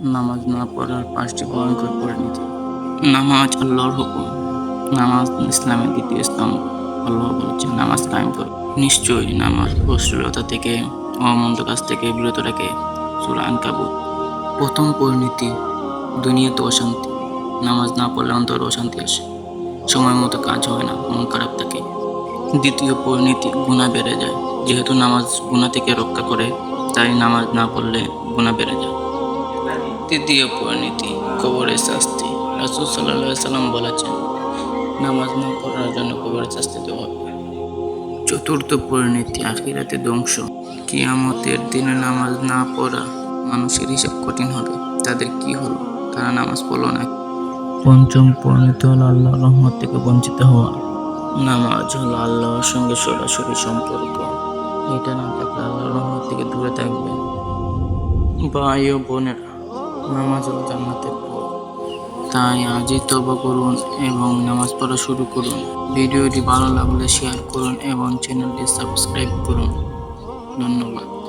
নামাজ না পড়ার পাঁচটি ভয়ঙ্কর পরিণতি। নামাজ আল্লাহর হুকুম। নামাজ ইসলামের দ্বিতীয় স্তম্ভ। আল্লাহ বলেছেন নামাজ কায়েম করো। নিশ্চয়ই নামাজ অশ্লীলতা থেকে অমন্দ কাজ থেকে বিরত রাখে সুরান কাবু প্রথম পরিণতি, দুনিয়াতে অশান্তি। নামাজ না পড়লে অন্তর অশান্তি আসে। সময় মতো কাজ হয় না, মন খারাপ থাকে। দ্বিতীয় পরিণতি গুণা বেড়ে যায়। যেহেতু নামাজ গুণা থেকে রক্ষা করে, তাই নামাজ না পড়লে গুণা বেড়ে যায়। তৃতীয় পরিণতি, কবরের শাস্তি। রাসুল সাল্লাহ সাল্লাম বলেছেন, নামাজ না পড়ার জন্য কবরের শাস্তি দেওয়া হবে। চতুর্থ পরিণতি আখিরাতে ধ্বংস। কিয়ামতের দিনে নামাজ না পড়া মানুষের হিসাব কঠিন হবে। তাদের কি হলো? তারা নামাজ পড়ল না। পঞ্চম পরিণতি হলো আল্লাহ রহমত থেকে বঞ্চিত হওয়া। নামাজ হলো আল্লাহর সঙ্গে সরাসরি সম্পর্ক। এটা না থাকলে আল্লাহর রহমত থেকে দূরে থাকবে। ও বোনেরা নামাজ ও জান্নাতের পথ। তাই আজই তবা করুন এবং নামাজ পড়া শুরু করুন। ভিডিওটি ভালো লাগলে শেয়ার করুন এবং চ্যানেলটি সাবস্ক্রাইব করুন। ধন্যবাদ।